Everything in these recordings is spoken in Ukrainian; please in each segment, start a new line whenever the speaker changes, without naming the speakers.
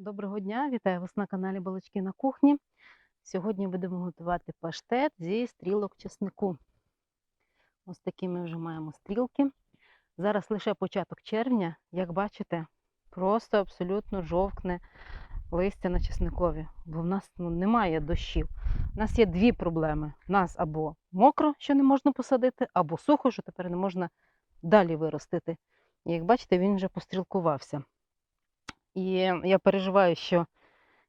Доброго дня, вітаю вас на каналі Балачки на кухні. Сьогодні будемо готувати паштет зі стрілок чеснику. Ось такі ми вже маємо стрілки. Зараз лише початок червня, як бачите, просто абсолютно жовкне листя на чесникові, бо в нас ну, немає дощів. У нас є дві проблеми: У нас або мокро, що не можна посадити, або сухо, що тепер не можна далі виростити. І як бачите, він вже пострілкувався. І я переживаю, що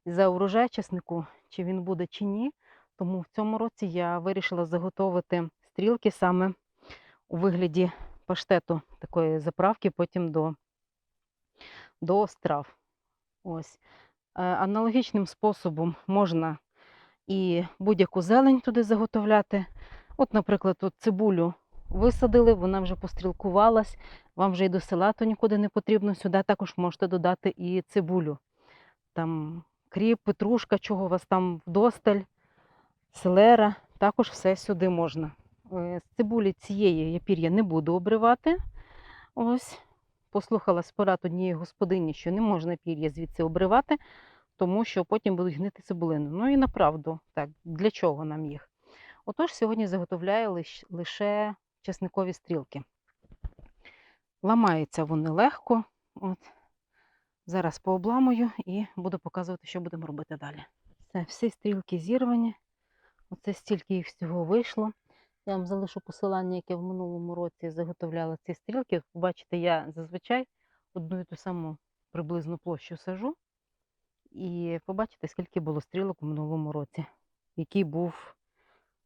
за урожай чеснику, чи він буде, чи ні. Тому в цьому році я вирішила заготовити стрілки саме у вигляді паштету, такої заправки, потім до, до страв. Ось. Е, Аналогічним способом можна і будь-яку зелень туди заготовляти. От, наприклад, тут цибулю висадили, вона вже пострілкувалась, вам вже і до салату нікуди не потрібно. Сюди також можете додати і цибулю. Там кріп, петрушка, чого у вас там вдосталь, селера, також все сюди можна. Е, З цибулі цієї я пір'я не буду обривати. Ось, послухала порад однієї господині, що не можна пір'я звідси обривати, тому що потім будуть гнити цибулини. Ну і направду, так, для чого нам їх? Отож, сьогодні заготовляю лише чесникові стрілки. Ламаються вони легко. От. Зараз пообламую і буду показувати, що будемо робити далі. Це всі стрілки зірвані. Оце стільки їх всього вийшло. Я вам залишу посилання, яке в минулому році заготовляла ці стрілки. Бачите, я зазвичай одну і ту саму приблизну площу сажу. І побачите, скільки було стрілок у минулому році, який був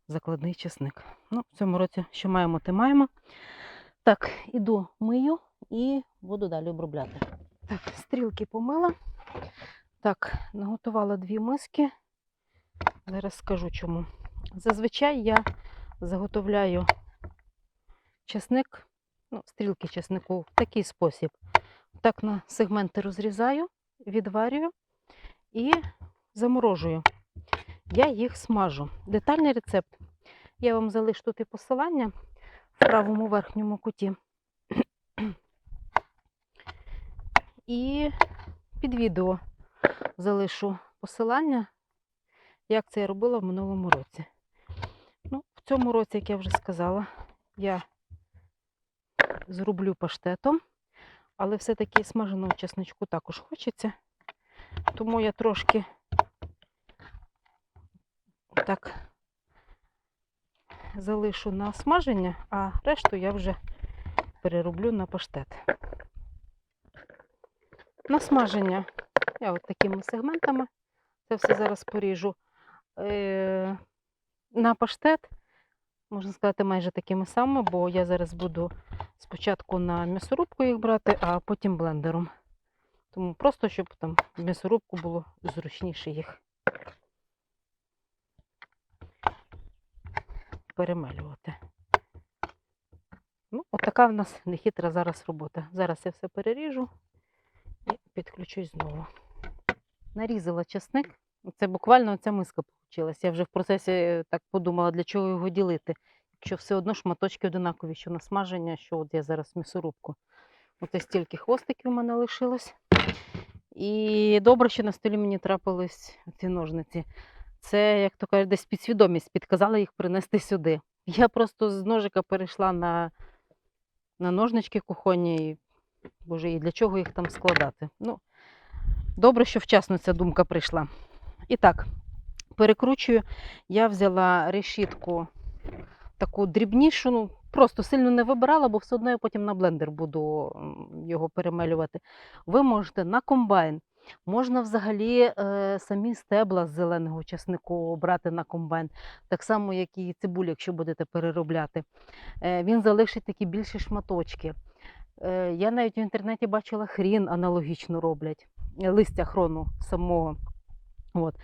закладний чесник. Ну, в цьому році, що маємо, те маємо. Так, іду мию і буду далі обробляти. Так, стрілки помила. Так, наготувала дві миски. Зараз скажу чому. Зазвичай я заготовляю чесник, ну, стрілки чеснику в такий спосіб. Так на сегменти розрізаю, відварюю і заморожую. Я їх смажу. Детальний рецепт. Я вам залишу тут і посилання в правому верхньому куті. І під відео залишу посилання, як це я робила в минулому році. Ну, в цьому році, як я вже сказала, я зроблю паштетом, але все-таки смаженого чесночку також хочеться. Тому я трошки так залишу на смаження, а решту я вже перероблю на паштет. На смаження я от такими сегментами це все зараз поріжу. Е, на паштет, можна сказати, майже такими самими, бо я зараз буду спочатку на м'ясорубку їх брати, а потім блендером. Тому просто, щоб там в м'ясорубку було зручніше їх перемелювати. Ну, от така в нас нехитра зараз робота. Зараз я все переріжу і підключусь знову. Нарізала часник. Це буквально ця миска вийшла. Я вже в процесі е, так подумала, для чого його ділити. Якщо все одно шматочки одинакові, що на смаження, що от я зараз м'ясорубку. Оце стільки хвостиків у мене лишилось. І добре, що на столі мені трапились ці ножниці. Це, як то кажуть, десь підсвідомість підказала їх принести сюди. Я просто з ножика перейшла на, на ножнички кухонні. І, боже, і для чого їх там складати? Ну, добре, що вчасно ця думка прийшла. І так, перекручую. Я взяла решітку таку дрібнішу, ну, просто сильно не вибирала, бо все одно я потім на блендер буду його перемелювати. Ви можете на комбайн. Можна взагалі е, самі стебла з зеленого часнику брати на комбайн, так само, як і цибулю, якщо будете переробляти. Е, він залишить такі більші шматочки. Е, я навіть в інтернеті бачила хрін аналогічно роблять, е, листя хрону самого. От.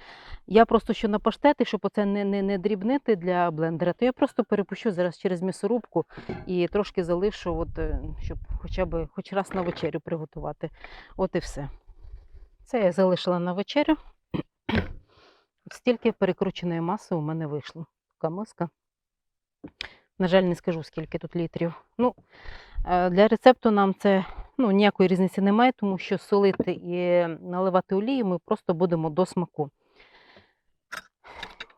Я просто що на паштети, щоб оце не, не, не дрібнити для блендера, то я просто перепущу зараз через м'ясорубку і трошки залишу, от, е, щоб хоча б хоч раз на вечерю приготувати. От і все. Це я залишила на вечерю. Стільки перекрученої маси у мене вийшло. Така миска. На жаль, не скажу, скільки тут літрів. Ну, е, для рецепту нам це ну, ніякої різниці немає, тому що солити і наливати олію ми просто будемо до смаку.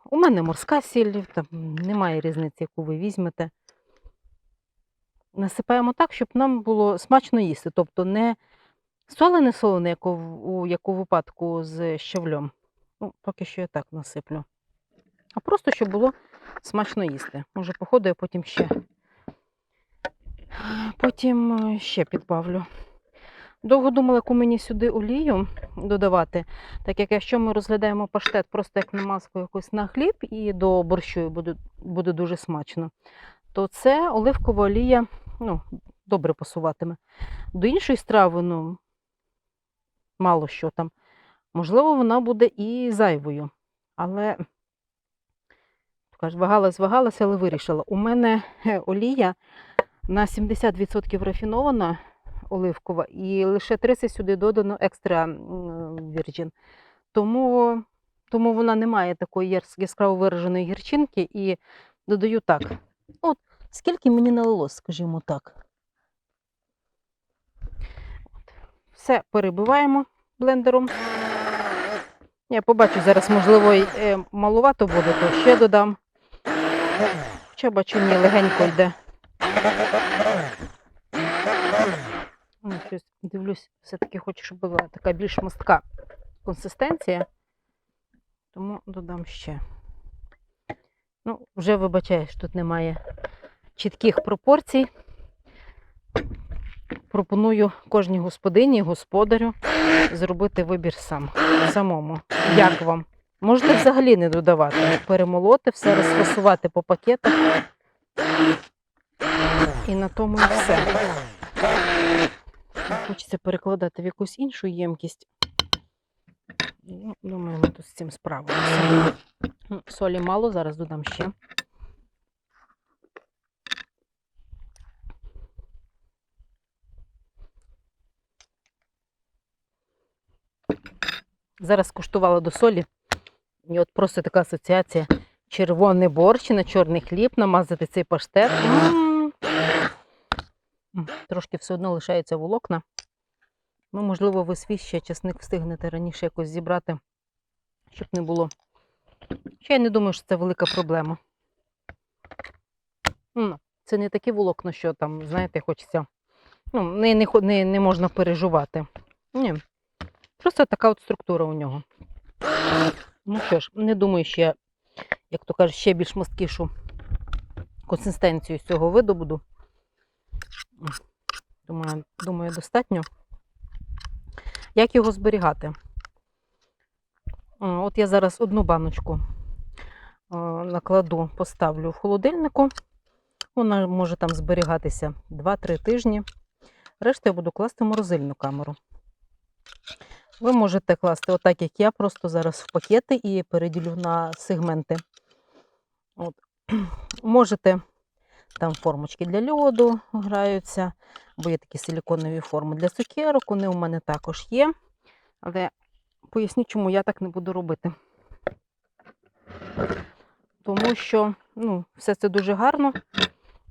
У мене морська сіль, там немає різниці, яку ви візьмете. Насипаємо так, щоб нам було смачно їсти. Тобто не солене солене, як у, у, як у випадку з щавлем. Ну, поки що я так насиплю. А просто, щоб було смачно їсти. Може, походу, я потім ще. Потім е, ще підбавлю. Довго думала, яку мені сюди олію додавати, так як якщо ми розглядаємо паштет просто як намазку якусь на хліб і до борщу буде, буде дуже смачно, то це оливкова олія ну, добре пасуватиме. До іншої страви, ну, мало що там. Можливо, вона буде і зайвою. Але вагалась, вагалась, але вирішила. У мене е, олія на 70% рафінована оливкова, і лише 30 сюди додано екстра вірджин. Тому, тому вона не має такої яскраво вираженої гірчинки і додаю так. От скільки мені налилось, скажімо так. От. Все перебиваємо блендером. Я побачу зараз, можливо, е, малувато буде, то ще додам. Хоча бачу, ні, легенько йде. Ну, щось дивлюсь, все-таки хочу, щоб була така більш мостка консистенція. Тому додам ще. Ну, вже вибачаєш, тут немає чітких пропорцій. Пропоную кожній господині, господарю зробити вибір сам, самому. Як вам? Можете взагалі не додавати, перемолоти, все розфасувати по пакетах. І на тому і все. Хочеться перекладати в якусь іншу ємкість. Ну, думаю, ми тут з цим справимося. Солі мало, зараз додам ще. Зараз куштувала до солі. І от просто така асоціація. Червоний борщ на чорний хліб, намазати цей паштет. М. М, Трошки все одно лишається волокна. Ну, можливо, ви свій ще часник встигнете раніше якось зібрати, щоб не було. Ще я не думаю, що це велика проблема. Це не такі волокна, що там, знаєте, хочеться. Ну, не, не, не, не можна переживати. Ні. Просто така от структура у нього. Ну що ж, не думаю, що я, як то кажуть, ще більш мосткішу консистенцію з цього видобуду. Думаю, думаю, достатньо. Як його зберігати? От я зараз одну баночку накладу, поставлю в холодильнику. Вона може там зберігатися 2-3 тижні. Решту я буду класти в морозильну камеру. Ви можете класти отак, як я, просто зараз в пакети і переділю на сегменти. От. Можете там формочки для льоду граються, бо є такі силіконові форми для цукерок, вони у мене також є. Але поясню, чому я так не буду робити. Тому що ну, все це дуже гарно,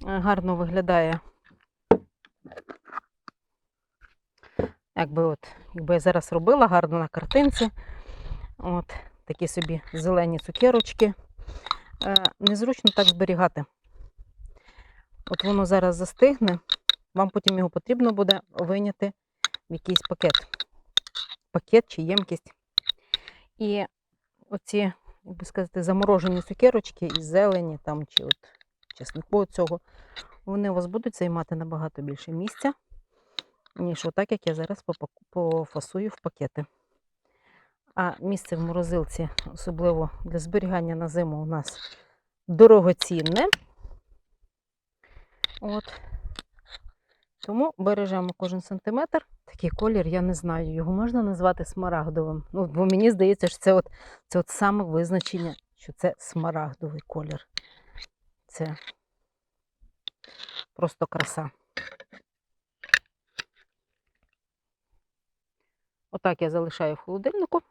гарно виглядає. Якби от, якби я зараз робила гарно на картинці. От, такі собі зелені цукерочки. Е, незручно так зберігати. От воно зараз застигне, вам потім його потрібно буде вийняти в якийсь пакет. Пакет чи ємкість. І оці, як би сказати, заморожені цукерочки із зелені там, чи от чеснику цього, вони у вас будуть займати набагато більше місця, ніж отак, як я зараз пофасую в пакети. А місце в морозилці, особливо для зберігання на зиму, у нас дорогоцінне. От. Тому бережемо кожен сантиметр. Такий колір, я не знаю, його можна назвати смарагдовим. Ну, бо мені здається, що це от, це от саме визначення, що це смарагдовий колір. Це просто краса. Отак я залишаю в холодильнику.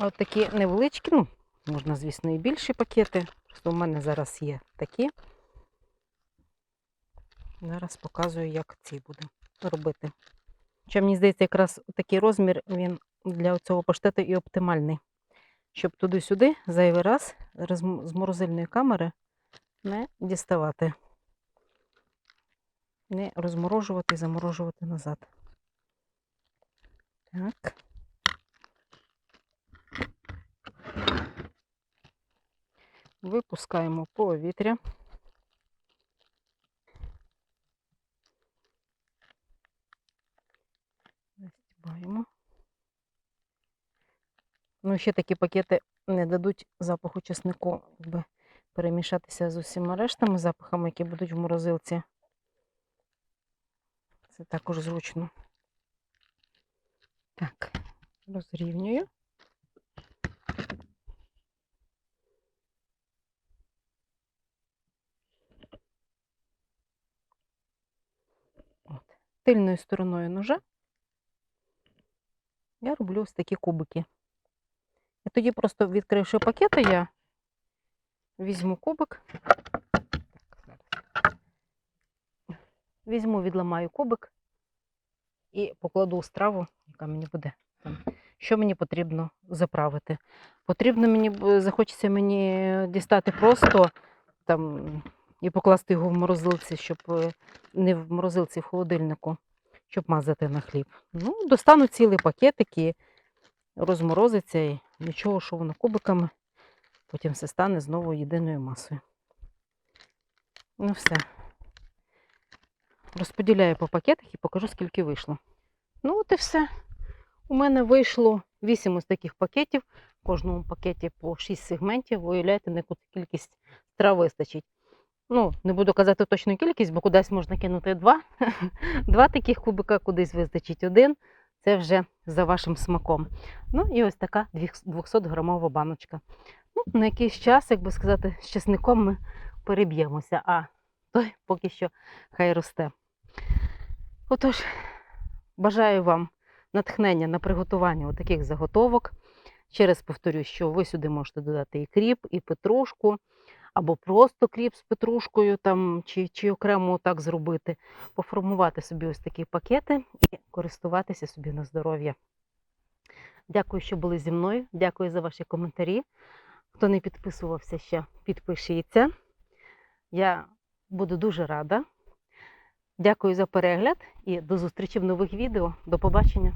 От такі невеличкі, ну, можна, звісно, і більші пакети. Просто у мене зараз є такі. Зараз показую, як ці будемо робити. Хоча мені здається, якраз такий розмір він для цього паштету і оптимальний. Щоб туди-сюди зайвий раз з морозильної камери не діставати. Не розморожувати і заморожувати назад. Так. Випускаємо повітря. Застібаємо. Ну, ще такі пакети не дадуть запаху чеснику, якби перемішатися з усіма рештами запахами, які будуть в морозилці. Це також зручно. Так, розрівнюю. От. Тильною стороною ножа я роблю ось такі кубики. І тоді просто відкривши пакети, я візьму кубик. Візьму, відламаю кубик і покладу страву, яка мені буде там. Що мені потрібно заправити? Потрібно мені, захочеться мені дістати просто там і покласти його в морозилці, щоб е, не в морозилці, в холодильнику, щоб мазати на хліб. Ну, достану цілий пакетик і розморозиться і нічого, що воно кубиками, потім все стане знову єдиною масою. Ну все. Розподіляю по пакетах і покажу, скільки вийшло. Ну, от і все. У мене вийшло 8 ось таких пакетів. В кожному пакеті по 6 сегментів. Ви уявляєте, на яку кількість страв вистачить. Ну, не буду казати точну кількість, бо кудись можна кинути два. Два таких кубика, кудись вистачить один. Це вже за вашим смаком. Ну і ось така 200 грамова баночка. Ну, на якийсь час, як би сказати, з чесником ми переб'ємося, а той поки що хай росте. Отож, бажаю вам натхнення на приготування таких заготовок. Ще раз повторю, що ви сюди можете додати і кріп, і петрушку, або просто кріп з петрушкою, там, чи, чи окремо так зробити, поформувати собі ось такі пакети і користуватися собі на здоров'я. Дякую, що були зі мною. Дякую за ваші коментарі. Хто не підписувався ще, підпишіться. Я буду дуже рада. Дякую за перегляд і до зустрічі в нових відео. До побачення!